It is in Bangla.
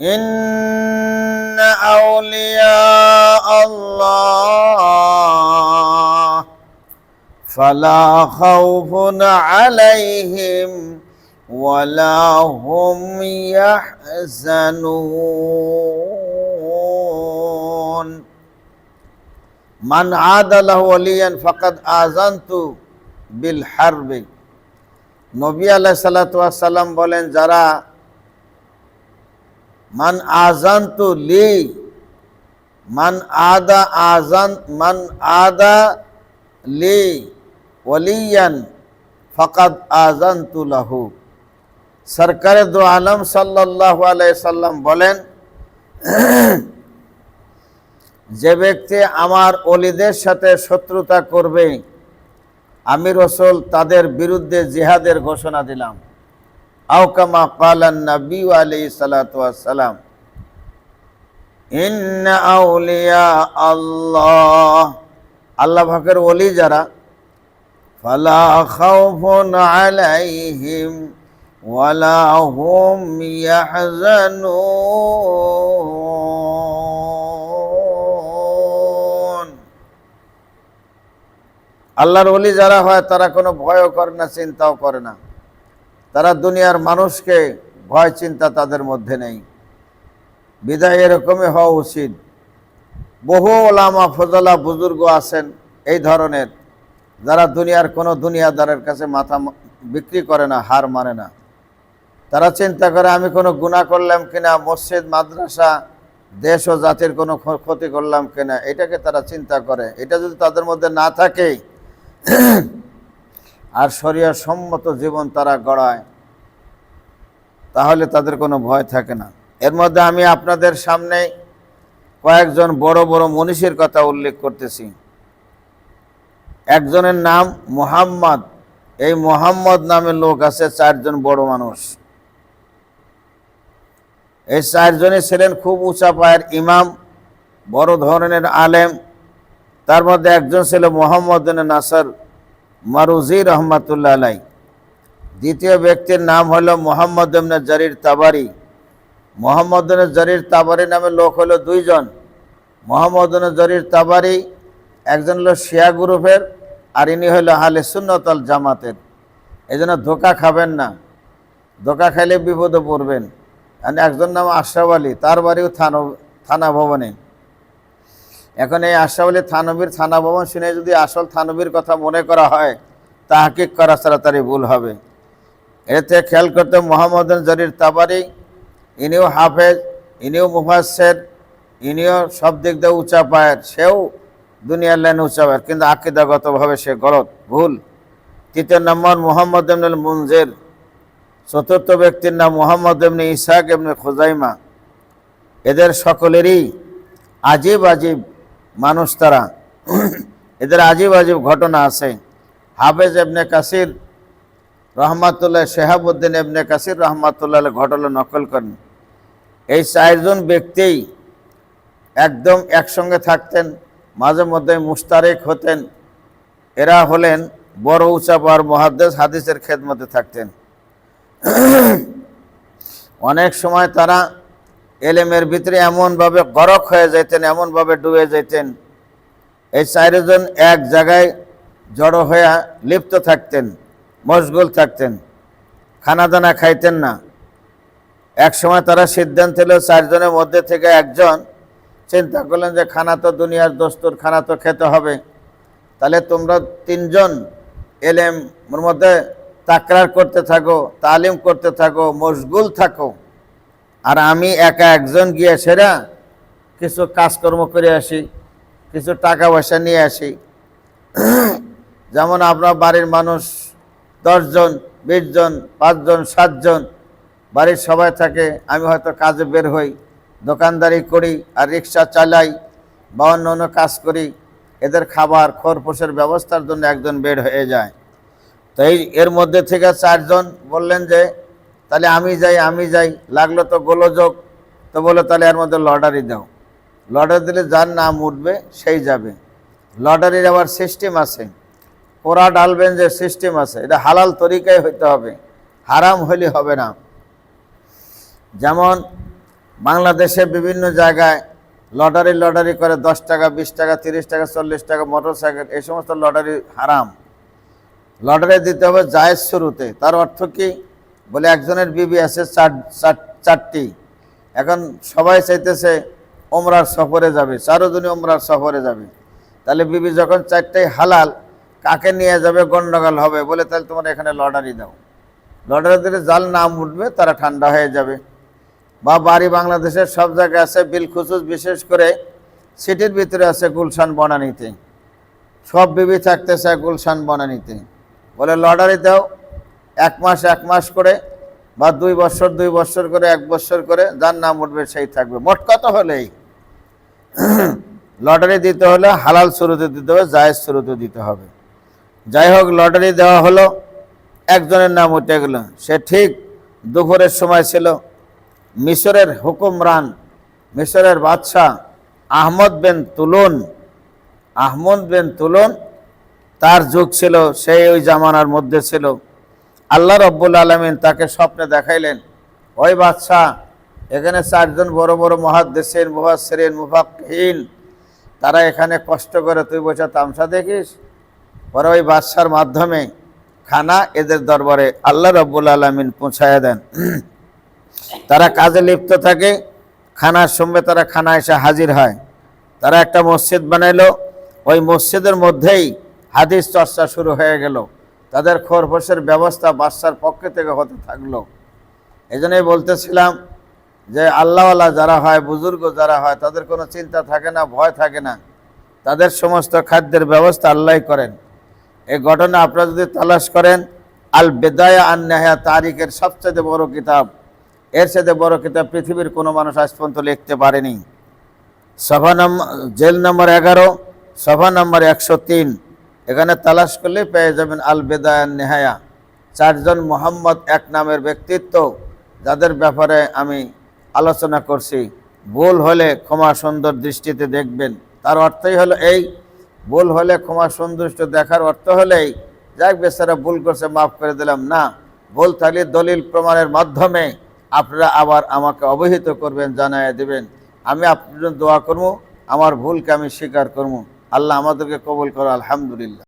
إن أولياء الله فلا خوف عليهم ولا هم يحزنون من عاد له وليا فقد آذنت بالحرب নবী আলাহ সাল্লাম বলেন যারা মান আজান্তু লি, মান আদা আজান মান আদা লি ওলিয়ান, ফকাদ আজান্তু লাহু। সরকারে দু আলম আলাইহি সাল্লাম বলেন, যে ব্যক্তি আমার অলিদের সাথে শত্রুতা করবে, আমি রসুল তাদের বিরুদ্ধে জিহাদের ঘোষণা দিলাম। আউকামা কালান নবী আলী সালাম ইন্ন আউলিয়া আল্লাহ আল্লাহ ভাকের ওলি যারা, ফালা খাউফুন আলাইহিম ওয়ালা হুম ইয়াহজানুন। আল্লাহর ওলি যারা হয়, তারা কোনো ভয়ও করে না, চিন্তাও করে না। তারা দুনিয়ার মানুষকে ভয় চিন্তা তাদের মধ্যে নেই। বিদায় এরকমই হওয়া উচিত। বহু ওলামা, ফজলা, বুজুর্গ আছেন এই ধরনের, যারা দুনিয়ার কোনো দুনিয়াদারের কাছে মাথা বিক্রি করে না, হার মানে না। তারা চিন্তা করে, আমি কোনো গুণা করলাম কিনা, মসজিদ, মাদ্রাসা, দেশ ও জাতির কোনো ক্ষতি করলাম কিনা, এটাকে তারা চিন্তা করে। এটা যদি তাদের মধ্যে না থাকে আর শরীয় সম্মত জীবন তারা গড়ায়, তাহলে তাদের কোনো ভয় থাকে না। এর মধ্যে আমি আপনাদের সামনে কয়েকজন বড় বড় মনীষীর কথা উল্লেখ করতেছি। একজনের নাম মুহাম্মদ। এই মোহাম্মদ নামে লোক আছে চারজন বড় মানুষ। এই চারজনই ছিলেন খুব উঁচা পায়ের ইমাম, বড় ধরনের আলেম। তার মধ্যে একজন ছিল মোহাম্মদ নাসার। মারুজি রহমাতুল্লাহ আলাই দ্বিতীয় ব্যক্তির নাম হলো মোহাম্মদ জারির তাবারি। মোহাম্মদ জারির তাবারি নামে লোক হলো দুইজন। মোহাম্মদ জারির তাবারি একজন হলো শিয়া গ্রুপের আর ইনি হলো আহলে সুন্নতল জামাতের। এই জন্য ধোকা খাবেন না। ধোকা খাইলে বিপদে পড়বেন। একজন নাম আশরাফ আলী, তার বাড়িও থানা থানা ভবনে। এখন এই আশরাফ আলী থানবীর থানা ভবন শুনে যদি আসল থানবীর কথা মনে করা হয় তা হাকিক করা তারই ভুল হবে। এতে খেয়াল করতে মোহাম্মদ জরির তাবারি, ইনিও হাফেজ, ইনিও মুফাসের ইনিও সব দিক দিয়ে উঁচা পায়ের, সেও দুনিয়ার লাইনে উঁচা পায়ের, কিন্তু আকিদাগতভাবে সে গলত, ভুল। তৃতীয় নম্বর মোহাম্মদ এমনুল মুনজের, চতুর্থ ব্যক্তির নাম মোহাম্মদ এমনি ইসাক এমনি খোজাইমা। এদের সকলেরই আজিব আজীব মানুষ তারা। এদের আজীব আজীব ঘটনা আছে। হাফেজ এবনে কাসির রহমাতুল্লাহ, শেহাবুদ্দিন এবনে কাসির রহমাতুল্লাহ ঘটনা নকল করেন। এই চারজন ব্যক্তিই একদম একসঙ্গে থাকতেন, মাঝে মধ্যে মুস্তারেক হতেন। এরা হলেন বড় উঁচা পাওয়ার মহাদ্দেশ হাদিসের খেদমতে থাকতেন। অনেক সময় তারা এলেমের ভিতরে এমনভাবে গরক হয়ে যেতেন এমনভাবে ডুবে যেতেন এই চারজন এক জায়গায় জড়ো হয়ে লিপ্ত থাকতেন, মশগুল থাকতেন খানা দানা খাইতেন না। এক সময় তারা সিদ্ধান্ত নিল, চারজনের মধ্যে থেকে একজন চিন্তা করলেন যে, খানা তো দুনিয়ার দস্তুর, খানা তো খেতে হবে। তাহলে তোমরা তিনজন এলেম মধ্যে তাকরার করতে থাকো, তালিম করতে থাকো, মশগুল থাকো। আর আমি একা একজন গিয়ে সেরা কিছু কাজকর্ম করে আসি, কিছু টাকা পয়সা নিয়ে আসি। যেমন আপনার বাড়ির মানুষ দশজন, বিশজন, পাঁচজন, সাতজন, বাড়ির সবাই থাকে, আমি হয়তো কাজে বের হই, দোকানদারি করি আর রিক্সা চালাই বা অন্য অন্য কাজ করি, এদের খাবার, খরপোশের ব্যবস্থার জন্য একজন বের হয়ে যায়। তো এই, এর মধ্যে থেকে চারজন বললেন যে তাহলে আমি যাই আমি যাই। লাগল তো গোলযোগ। তো বলে তাহলে এর মধ্যে লটারি দাও। লটারি দিলে যার নাম উঠবে, সেই যাবে। লটারির আবার সিস্টেম আছে। পোড়া ডালবেন যে সিস্টেম আছে। এটা হালাল তরিকায় হইতে হবে। হারাম হইলে হবে না। যেমন বাংলাদেশে বিভিন্ন জায়গায় লটারি লটারি করে দশ টাকা, বিশ টাকা, তিরিশ টাকা, চল্লিশ টাকা মোটর সাইকেল এই সমস্ত লটারি হারাম। লটারি দিতে হবে জায়েজ শুরুতে। তার অর্থ কি? বলে একজনের বিবি আছে চার, চার- চারটি। এখন সবাই চাইতেছে ওমরার সফরে যাবে, চারোজনই ওমরার সফরে যাবে। তাহলে বিবি যখন চারটাই হালাল, কাকে নিয়ে যাবে, গন্ডগোল হবে, বলে তাহলে তোমার এখানে লটারি দাও। লটারি দিলে জাল নাম উঠবে তারা ঠান্ডা হয়ে যাবে। বা বাড়ি বাংলাদেশের সব জায়গায় আছে বিল খুচুস বিশেষ করে সিটির ভিতরে আছে গুলশান বনানিতে। সব বিবি থাকতেছে গুলশান বনানীতে। বলে লটারি দাও এক মাস এক মাস করে বা দুই বছর দুই বছর করে, এক বছর করে যার নাম উঠবে সেই থাকবে। মোট কত হলেই লটারি দিতে হলে হালাল শুরুতে দিতে হবে, জায়েজ শুরুতে দিতে হবে। যাই হোক, লটারি দেওয়া হলো, একজনের নাম উঠে গেল। সে ঠিক দুপুরের সময় ছিল। মিশরের হুকুমরান, মিশরের বাদশাহ আহমদ বেন তুলুন, আহমদ বেন তুলুন, তার যুগ ছিল, সেই ওই জামানার মধ্যে ছিল। আল্লাহ রব্বুল আলমিন তাকে স্বপ্নে দেখাইলেন, ওই বাদশাহ, এখানে চারজন বড় বড় মহাদ্দেশের মুহাসেরিন মুফাকহীন তারা এখানে কষ্ট করে তুই বসে তামসা দেখিস? পরে ওই বাদশার মাধ্যমে খানা এদের দরবারে আল্লাহ রব্বুল আলমিন পৌঁছায় দেন। তারা কাজে লিপ্ত থাকে, খানার সঙ্গে তারা খানা এসে হাজির হয়। তারা একটা মসজিদ বানাইলো, ওই মসজিদের মধ্যেই হাদিস চর্চা শুরু হয়ে গেল। তাদের খোরপোশের ব্যবস্থা বাদশার পক্ষে থেকে হতে থাকল। এই জন্যই বলতেছিলাম যে আল্লাহওয়ালা যারা হয়, বুজুর্গ যারা হয়, তাদের কোনো চিন্তা থাকে না, ভয় থাকে না। তাদের সমস্ত খাদ্যের ব্যবস্থা আল্লাহই করেন। এই ঘটনা আপনারা যদি তালাশ করেন, আল বেদায়া আন নেহা তারিখের সবচেয়ে বড় কিতাব। এর সাথে বড় কিতাব পৃথিবীর কোনো মানুষ আজ পর্যন্ত লিখতে পারেনি। সভা নম্বর জেল নম্বর এগারো, সভা নম্বর একশো তিন। এখানে তালাশ করলে পেয়ে যাবেন আল বেদায়ান নেহায়া। চারজন মোহাম্মদ এক নামের ব্যক্তিত্ব, যাদের ব্যাপারে আমি আলোচনা করছি। ভুল হলে ক্ষমা সুন্দর দৃষ্টিতে দেখবেন। তার অর্থই হলো এই, ভুল হলে ক্ষমা সন্তুষ্ট দেখার অর্থ হলেই, যাক বেচারা ভুল করছে, মাফ করে দিলাম। না, ভুল থাকলে দলিল প্রমাণের মাধ্যমে আপনারা আবার আমাকে অবহিত করবেন জানায় দেবেন। আমি আপনার দোয়া করব, আমার ভুলকে আমি স্বীকার করব। আল্লাহ আমাদেরকে কবুল করো, আলহামদুলিল্লাহ।